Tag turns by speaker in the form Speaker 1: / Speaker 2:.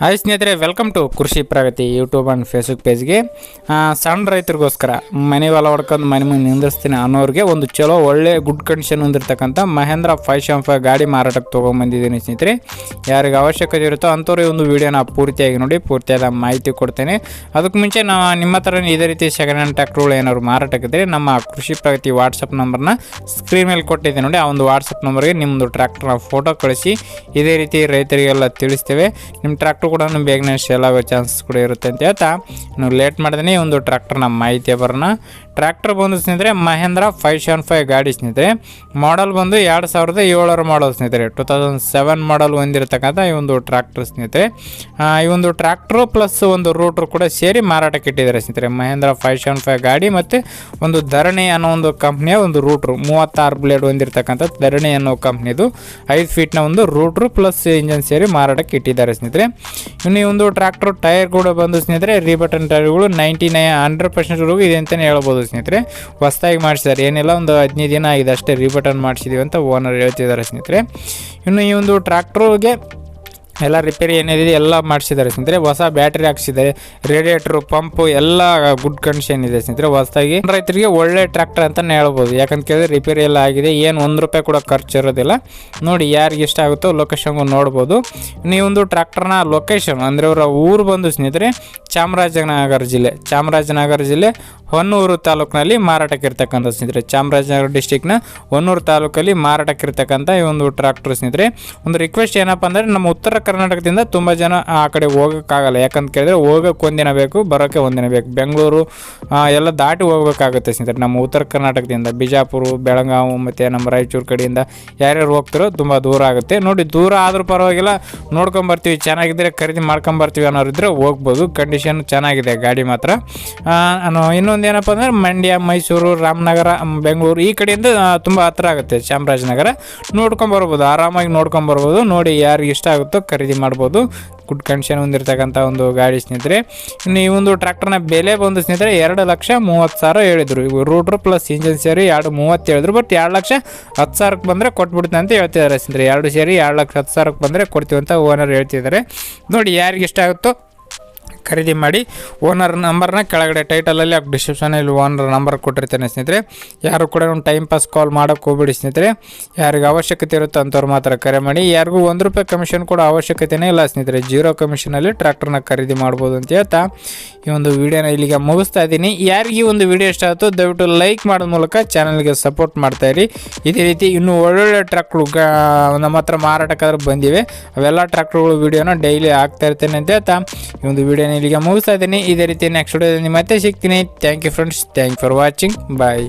Speaker 1: Hi ಸ್ನೇಹಿತರೆ welcome to Krishi Pragati YouTube and Facebook ಪೇಜ್ಗೆ ಸಣ್ಣ ರೈತರಿಗೋಸ್ಕರ ಮನೆ ಹೊಲ ಹೊಡ್ಕೊಂಡು ಮನೆ ಮುಂದೆ ನಿಂದಿಸ್ತೀನಿ ಅನ್ನೋರಿಗೆ ಒಂದು ಚಲೋ ಒಳ್ಳೆ ಗುಡ್ ಕಂಡೀಷನ್ ಹೊಂದಿರತಕ್ಕಂಥ ಮಹೇಂದ್ರ ಫೈವ್ ಶಮ್ ಫೈವ್ ಗಾಡಿ ಮಾರಾಟಕ್ಕೆ ತೊಗೊಂಬಂದಿದ್ದೀನಿ ಸ್ನೇಹಿತರೆ. ಯಾರಿಗೆ ಅವಶ್ಯಕತೆ ಇರುತ್ತೋ ಅಂಥವ್ರು ಈ ಒಂದು ವಿಡಿಯೋನ ಪೂರ್ತಿಯಾಗಿ ನೋಡಿ, ಪೂರ್ತಿಯಾದ ಮಾಹಿತಿ ಕೊಡ್ತೇನೆ. ಅದಕ್ಕೆ ಮುಂಚೆ ನಾವು ನಿಮ್ಮ ಹತ್ರ ಇದೇ ರೀತಿ ಸೆಕೆಂಡ್ ಹ್ಯಾಂಡ್ ಟ್ಯಾಕ್ಟ್ರುಗಳು ಏನಾದ್ರು ಮಾರಾಟಕ್ಕಿದ್ರೆ ನಮ್ಮ ಕೃಷಿ ಪ್ರಗತಿ ವಾಟ್ಸಪ್ ನಂಬರ್ನ ಸ್ಕ್ರೀನ್ ಮೇಲೆ ಕೊಟ್ಟಿದ್ದೆ ನೋಡಿ, ಆ ಒಂದು ವಾಟ್ಸಪ್ ನಂಬರ್ಗೆ ನಿಮ್ಮದು ಟ್ರ್ಯಾಕ್ಟರ್ನ ಫೋಟೋ ಕಳಿಸಿ. ಇದೇ ರೀತಿ ರೈತರಿಗೆಲ್ಲ ತಿಳಿಸ್ತೇವೆ. ನಿಮ್ಮ ಟ್ರ್ಯಾಕ್ಟರ್ ಕೂಡ ಬೇಗನೆ ಸೇಲ್ ಆಗೋ ಚಾನ್ಸಸ್ ಕೂಡ ಇರುತ್ತೆ ಅಂತ ಹೇಳ್ತಾ. ನೀವು ಲೇಟ್ ಮಾಡಿದ್ರೆ ಒಂದು ಟ್ರ್ಯಾಕ್ಟರ್ನ ಮಾಹಿತಿ ಬರೋಣ ಟ್ರ್ಯಾಕ್ಟರ್ ಬಂದು ಸ್ನೇಹಿತರೆ, ಮಹೇಂದ್ರ ಫೈವ್ ಸೆವೆನ್ ಫೈವ್ ಗಾಡಿ ಸ್ನೇಹಿತರೆ. ಮಾಡಲ್ ಬಂದು ಎರಡು ಸಾವಿರದ ಏಳರ ಮಾಡಲ್ ಸ್ನೇಹಿತರೆ. ಟು ತೌಸಂಡ್ ಸೆವೆನ್ ಮಾಡಲ್ ಹೊಂದಿರತಕ್ಕಂಥ ಈ ಒಂದು ಟ್ರ್ಯಾಕ್ಟರ್ ಸ್ನೇಹಿತರೆ. ಈ ಒಂದು ಟ್ರ್ಯಾಕ್ಟ್ರು ಪ್ಲಸ್ ಒಂದು ರೂಟ್ರು ಕೂಡ ಸೇರಿ ಮಾರಾಟಕ್ಕೆ ಇಟ್ಟಿದ್ದಾರೆ ಸ್ನೇಹಿತರೆ. ಮಹೇಂದ್ರ ಫೈವ್ ಸೆವೆನ್ ಫೈವ್ ಗಾಡಿ ಮತ್ತು ಒಂದು ಧರಣಿ ಅನ್ನೋ ಒಂದು ಕಂಪ್ನಿಯ ಒಂದು ರೂಟ್ರು ಮೂವತ್ತಾರು ಬ್ಲೇಡ್ ಹೊಂದಿರತಕ್ಕಂಥ ಧರಣಿ ಅನ್ನೋ ಕಂಪ್ನಿದು ಐದು ಫೀಟ್ನ ಒಂದು ರೂಟ್ರು ಪ್ಲಸ್ ಇಂಜನ್ ಸೇರಿ ಮಾರಾಟಕ್ಕೆ ಇಟ್ಟಿದ್ದಾರೆ ಸ್ನೇಹಿತರೆ. ಇನ್ನು ಈ ಒಂದು ಟ್ರ್ಯಾಕ್ಟರ್ ಟೈರ್ ಕೂಡ ಬಂದು ಸ್ನೇಹಿತರೆ ರೀಬಟನ್ ಟೈರ್ಗಳು ನೈಂಟಿ ನೈನ್ ಹಂಡ್ರೆಡ್ ಪರ್ಸೆಂಟ್ವರೆಗೂ ಇದೆ ಅಂತಲೇ ಹೇಳ್ಬೋದು ಸ್ನೇಹಿತರೆ. ಹೊಸದಾಗಿ ಮಾಡಿಸಿದ್ದಾರೆ. ಏನಿಲ್ಲ, ಒಂದು ಹದಿನೈದು ದಿನ ಆಗಿದೆ ಅಷ್ಟೇ ರೀಬಟನ್ ಮಾಡಿಸಿದ್ದೀವಿ ಅಂತ ಓನರ್ ಹೇಳ್ತಿದ್ದಾರೆ ಸ್ನೇಹಿತರೆ. ಇನ್ನು ಈ ಒಂದು ಟ್ರ್ಯಾಕ್ಟ್ರಿಗೆ ಎಲ್ಲ ರಿಪೇರಿ ಏನಿದೆ ಎಲ್ಲ ಮಾಡಿಸಿದ್ದಾರೆ ಸ್ನೇಹಿತರೆ. ಹೊಸ ಬ್ಯಾಟ್ರಿ ಹಾಕ್ಸಿದ್ದಾರೆ. ರೇಡಿಯೇಟ್ರು ಪಂಪು ಎಲ್ಲ ಗುಡ್ ಕಂಡೀಷನ್ ಇದೆ ಸ್ನೇಹಿತರೆ. ಹೊಸದಾಗಿ ರೈತರಿಗೆ ಒಳ್ಳೆ ಟ್ರ್ಯಾಕ್ಟರ್ ಅಂತಲೇ ಹೇಳ್ಬೋದು. ಯಾಕಂತ ಕೇಳಿದ್ರೆ ರಿಪೇರಿ ಎಲ್ಲ ಆಗಿದೆ. ಏನು ಒಂದು ರೂಪಾಯಿ ಕೂಡ ಖರ್ಚು ಇರೋದಿಲ್ಲ. ನೋಡಿ ಯಾರಿಗೆ ಇಷ್ಟ ಆಗುತ್ತೋ ಲೊಕೇಶನ್ಗೂ ನೋಡ್ಬೋದು. ನೀವೊಂದು ಟ್ರ್ಯಾಕ್ಟರ್ನ ಲೊಕೇಶನ್ ಅಂದರೆ ಅವರ ಊರು ಬಂದು ಸ್ನೇಹಿತರೆ ಚಾಮರಾಜನಗರ ಜಿಲ್ಲೆ. ಚಾಮರಾಜನಗರ ಜಿಲ್ಲೆ ಹೊನ್ನೂರು ತಾಲೂಕಿನಲ್ಲಿ ಮಾರಾಟಕ್ಕಿರ್ತಕ್ಕಂಥ ಸ್ನೇಹಿತರೆ, ಚಾಮರಾಜನಗರ ಡಿಸ್ಟಿಕ್ನ ಹೊನ್ನೂರು ತಾಲೂಕಲ್ಲಿ ಮಾರಾಟಕ್ಕಿರ್ತಕ್ಕಂಥ ಈ ಒಂದು ಟ್ರ್ಯಾಕ್ಟರ್ ಸ್ನೇಹಿತರೆ. ಒಂದು ರಿಕ್ವೆಸ್ಟ್ ಏನಪ್ಪ ಅಂದರೆ, ನಮ್ಮ ಉತ್ತರ ಕರ್ನಾಟಕದಿಂದ ತುಂಬ ಜನ ಆ ಕಡೆ ಹೋಗೋಕ್ಕಾಗಲ್ಲ. ಯಾಕಂತ ಕೇಳಿದ್ರೆ ಹೋಗೋಕೆ ಒಂದಿನ ಬೇಕು ಬರೋಕ್ಕೆ ಒಂದಿನ ಬೇಕು. ಬೆಂಗಳೂರು ಎಲ್ಲ ದಾಟಿ ಹೋಗ್ಬೇಕಾಗುತ್ತೆ ಸ್ನೇಹಿತರೆ. ನಮ್ಮ ಉತ್ತರ ಕರ್ನಾಟಕದಿಂದ ಬಿಜಾಪುರ, ಬೆಳಗಾವಿ, ಮತ್ತು ನಮ್ಮ ರಾಯಚೂರು ಕಡೆಯಿಂದ ಯಾರ್ಯಾರು ಹೋಗ್ತಾರೋ ತುಂಬ ದೂರ ಆಗುತ್ತೆ. ನೋಡಿ, ದೂರ ಆದರೂ ಪರವಾಗಿಲ್ಲ, ನೋಡ್ಕೊಂಬರ್ತೀವಿ. ಚೆನ್ನಾಗಿದ್ದರೆ ಖರೀದಿ ಮಾಡ್ಕೊಂಬರ್ತೀವಿ ಅನ್ನೋರಿದ್ರೆ ಹೋಗ್ಬೋದು. ಕಂಡೀಷನ್ ಚೆನ್ನಾಗಿದೆ, ಗಾಡಿ ಮಾತ್ರ. ನಾನು ನಾನು ಇನ್ನೊಂದು ಏನಪ್ಪ ಅಂದರೆ ಮಂಡ್ಯ, ಮೈಸೂರು, ರಾಮನಗರ, ಬೆಂಗಳೂರು ಈ ಕಡೆಯಿಂದ ತುಂಬ ಹತ್ರ ಆಗುತ್ತೆ ಚಾಮರಾಜನಗರ. ನೋಡ್ಕೊಂಬರ್ಬೋದು ಆರಾಮಾಗಿ ನೋಡ್ಕೊಂಬರ್ಬೋದು ನೋಡಿ ಯಾರಿಗೆ ಇಷ್ಟ ಆಗುತ್ತೋ ಖರೀದಿ ಮಾಡ್ಬೋದು. ಗುಡ್ ಕಂಡೀಷನ್ ಹೊಂದಿರತಕ್ಕಂಥ ಒಂದು ಗಾಡಿ ಸ್ನೇಹಿತರೆ. ಇನ್ನು ಈ ಒಂದು ಟ್ರ್ಯಾಕ್ಟರ್ನ ಬೆಲೆ ಬಂದು ಸ್ನೇಹಿತರೆ, ಎರಡು ಲಕ್ಷ ಮೂವತ್ತು ಸಾವಿರ ಹೇಳಿದರು. ಇವು ರೂಟ್ರು ಪ್ಲಸ್ ಇಂಜಿನ್ ಸೇರಿ ಎರಡು ಮೂವತ್ತು ಹೇಳಿದ್ರು. ಬಟ್ ಎರಡು ಲಕ್ಷ ಹತ್ತು ಸಾವಿರಕ್ಕೆ ಬಂದರೆ ಕೊಟ್ಬಿಡ್ತೀನಿ ಅಂತ ಹೇಳ್ತಿದ್ದಾರೆ ಸ್ನೇಹಿತರೆ. ಎರಡು ಸೇರಿ ಎರಡು ಲಕ್ಷ ಹತ್ತು ಸಾವಿರಕ್ಕೆ ಬಂದರೆ ಕೊಡ್ತೀವಿ ಅಂತ ಓನರ್ ಹೇಳ್ತಿದ್ದಾರೆ. ನೋಡಿ ಯಾರಿಗೆ ಇಷ್ಟ ಆಗುತ್ತೋ ಖರೀದಿ ಮಾಡಿ ಓನರ್ ನಂಬರ್ನ ಕೆಳಗಡೆ ಟೈಟಲಲ್ಲಿ ಡಿಸ್ಕ್ರಿಪ್ಷನಲ್ಲಿ ಓನರ್ ನಂಬರ್ ಕೊಟ್ಟಿರ್ತೇನೆ ಸ್ನೇಹಿತರೆ. ಯಾರು ಕೂಡ ಒಂದು ಟೈಮ್ ಪಾಸ್ ಕಾಲ್ ಮಾಡೋಕ್ಕೆ ಹೋಗ್ಬಿಡಿ ಸ್ನೇಹಿತರೆ. ಯಾರಿಗೆ ಅವಶ್ಯಕತೆ ಇರುತ್ತೋ ಅಂಥವ್ರು ಮಾತ್ರ ಕರೆ ಮಾಡಿ. ಯಾರಿಗೂ ಒಂದು ರೂಪಾಯಿ ಕಮಿಷನ್ ಕೂಡ ಅವಶ್ಯಕತೆನೇ ಇಲ್ಲ ಸ್ನೇಹಿತರೆ. ಜೀರೋ ಕಮಿಷನಲ್ಲಿ ಟ್ರ್ಯಾಕ್ಟರ್ನ ಖರೀದಿ ಮಾಡ್ಬೋದು ಅಂತ ಹೇಳ್ತಾ ಈ ಒಂದು ವಿಡಿಯೋನ ಇಲ್ಲಿಗೆ ಮುಗಿಸ್ತಾ ಇದ್ದೀನಿ. ಯಾರಿಗೆ ಈ ಒಂದು ವಿಡಿಯೋ ಇಷ್ಟ ಆಯಿತು ದಯವಿಟ್ಟು ಲೈಕ್ ಮಾಡೋದ ಮೂಲಕ ಚಾನಲ್ಗೆ ಸಪೋರ್ಟ್ ಮಾಡ್ತಾ ಇರಿ. ಇದೇ ರೀತಿ ಇನ್ನೂ ಒಳ್ಳೊಳ್ಳೆ ಟ್ರ್ಯಾಕ್ಟ್ರು ನಮ್ಮ ಹತ್ರ ಮಾರಾಟಕ್ಕಾದ್ರೂ ಬಂದಿವೆ. ಅವೆಲ್ಲ ಟ್ರ್ಯಾಕ್ಟ್ರುಗಳು ವಿಡಿಯೋನ ಡೈಲಿ ಹಾಕ್ತಾ ಇರ್ತೇನೆ ಅಂತ ಹೇಳ್ತಾ ಈ ಒಂದು ವಿಡಿಯೋನ ಇಲ್ಲಿಗೆ ಮುಗಿಸ್ತಾ ಇದ್ದೀನಿ. ಇದೇ ರೀತಿ ನೆಕ್ಸ್ಟ್ ವಿಡಿಯೋದಲ್ಲಿ ಮತ್ತೆ ಸಿಗ್ತೀನಿ. Thank you friends thank for watching bye